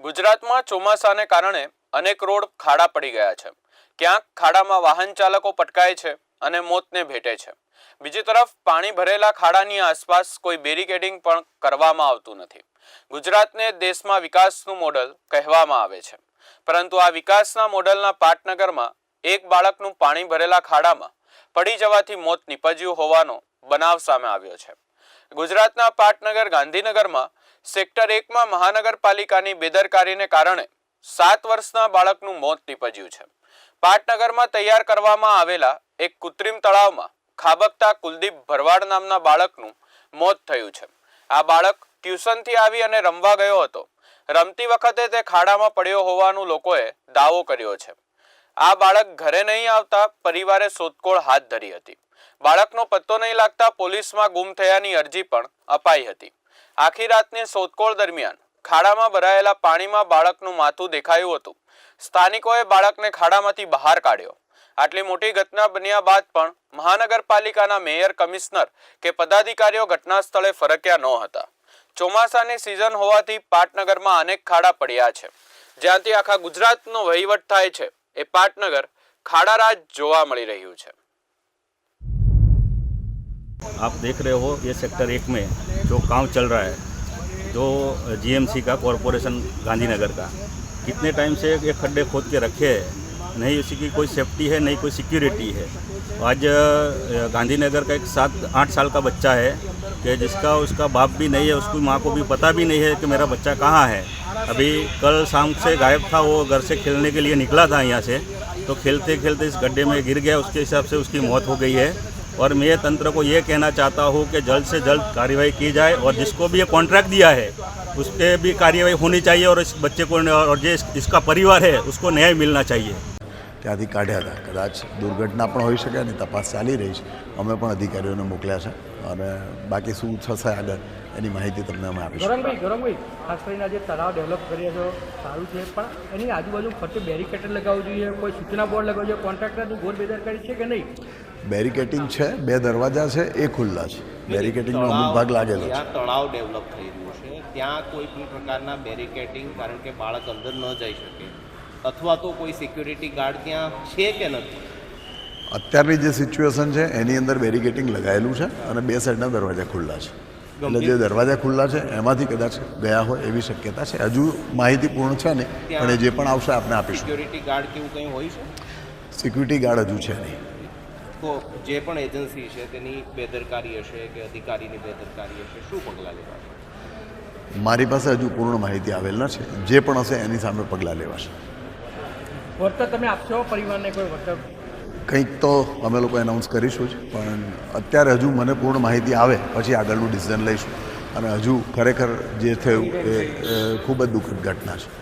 ગુજરાતમાં ચોમાસાને કારણે અનેક રોડ ખાડા પડી ગયા છે. ક્યાંક ખાડામાં વાહન ચાલકો પટકાય છે અને મોતને ભેટે છે. બીજી તરફ, પાણી ભરેલા ખાડાની આસપાસ કોઈ બેરિકેડિંગ પણ કરવામાં આવતું નથી. ગુજરાતને દેશમાં વિકાસનું મોડલ કહેવામાં આવે છે. પરંતુ આ વિકાસના મોડલના પાટનગરમાં એક બાળકનું પાણી ભરેલા ખાડામાં પડી જવાથી મોત નીપજ્યું હોવાનો બનાવ સામે આવ્યો છે. ગુજરાતના પાટનગર ગાંધીનગરમાં સેક્ટર એકમાં મહાનગરપાલિકાની બેદરકારીને કારણે સાત વર્ષના બાળકનું મોત નીપજ્યું છે. પાટનગરમાં તૈયાર કરવામાં આવેલા એક કૃત્રિમ તળાવમાં ખાબકતા કુલદીપ ભરવાડ નામના બાળકનું મોત થયું છે. આ બાળક ટ્યુશનથી આવી અને રમવા ગયો હતો. રમતી વખતે તે ખાડામાં પડ્યો હોવાનું લોકોએ દાવો કર્યો છે. આ બાળક ઘરે નહીં આવતા પરિવારે શોધખોળ હાથ ધરી હતી. બાળકનો પત્તો નહીં લાગતા પોલીસમાં ગુમ થયાની અરજી પણ અપાઈ હતી. આખી રાતની શોધખોળ દરમિયાન ખાડામાં ભરાયેલા પાણીમાં બાળકનું માથું દેખાયું હતું. સ્થાનિકોએ બાળકને ખાડામાંથી બહાર કાઢ્યો. આટલી મોટી ઘટના બન્યા બાદ પણ મહાનગરપાલિકાના મેયર, કમિશનર કે પદાધિકારીઓ ઘટના સ્થળે ફરક્યા ન હતા. ચોમાસાની સિઝન હોવાથી પાટનગરમાં અનેક ખાડા પડ્યા છે. જ્યાંથી આખા ગુજરાતનો વહીવટ થાય છે, એ પાટનગર ખાડારાજ જોવા મળી રહ્યું છે. आप देख रहे हो ये सेक्टर एक में जो काम चल रहा है, जो जीएमसी का, कॉरपोरेशन गांधीनगर का। कितने टाइम से ये खड्डे खोद के रखे हैं? नहीं उसी की कोई सेफ्टी है, नहीं कोई सिक्योरिटी है। आज गांधीनगर का एक सात, आठ साल का बच्चा है कि जिसका उसका बाप भी नहीं है, उसकी माँ को भी पता भी नहीं है कि मेरा बच्चा कहाँ है। अभी कल शाम से गायब था, वो घर से खेलने के लिए निकला था यहाँ से तो खेलते खेलते इस गड्ढे में गिर गया, उसके हिसाब से उसकी मौत हो गई है। और मैं तंत्र को ये कहना चाहता हूँ कि जल्द से जल्द कार्रवाई की जाए और जिसको भी ये कॉन्ट्रैक्ट दिया है उस पर भी कार्रवाई होनी चाहिए और इस बच्चे को और जो इस- इसका परिवार है, उसको न्याय मिलना चाहिए। ત્યાંથી કાઢ્યા હતા. કદાચ દુર્ઘટના પણ હોઈ શકે અને તપાસ ચાલી રહી છે. અમે પણ અધિકારીઓને મોકલ્યા છે અને બાકી શું થશે આગળ એની માહિતી તમને અમે આપીશું. ગરમભાઈ ગરમભાઈ ખાસ કરીને આજે તળાવ ડેવલપ કરી છો સારું છે પણ એની આજુબાજુ ફરતે બેરિકેટર લગાવવું જોઈએ કોઈ સૂચના બોર્ડ લગાવવું જોઈએ કોન્ટ્રાક્ટરની ઘોર બેદરકારી છે કે નહીં? બેરિકેટિંગ છે બે દરવાજા છે એ ખુલ્લા છે. બેરિકેટિંગનો અમુક ભાગ લાગેલો છે. તળાવ ડેવલપ થઈ રહ્યું છે ત્યાં કોઈ પણ પ્રકારના બેરિકેટિંગ કારણ કે બાળક અંદર ન જઈ શકે. અથવા તો કોઈ સિક્યુરિટી ગાર્ડ ત્યાં છે કે નથી? અત્યારની જે સિચ્યુએશન છે એની અંદર બેરિકેટિંગ લગાવેલું છે અને બે સાઈડના દરવાજા ખુલ્લા છે. એટલે જે દરવાજા ખુલ્લા છે એમાંથી કદાચ ગયા હોય એવી શક્યતા છે. હજુ માહિતી પૂર્ણ છે ને પણ એ જે પણ આવશે આપણે આપીશું. સિક્યુરિટી ગાર્ડ કેવું કંઈ હોય છે? સિક્યુરિટી ગાર્ડ હજુ છે નહીં. તો જે પણ એજન્સી છે તેની બેદરકારી હશે કે અધિકારીની બેદરકારી હશે શું પગલાં લેવાશે? મારી પાસે હજુ પૂર્ણ માહિતી આવેલ નથી. જે પણ હશે એની સામે પગલાં લેવાશે. વળતર તમે આપશો પરિવારને કોઈ વળતર કંઈક તો અમે લોકો એનાઉન્સ કરીશું જ, પણ અત્યારે હજુ મને પૂર્ણ માહિતી આવે, પછી આગળનું ડિસિઝન લઈશું. અને હજુ ખરેખર જે થયું એ ખૂબ જ દુઃખદ ઘટના છે.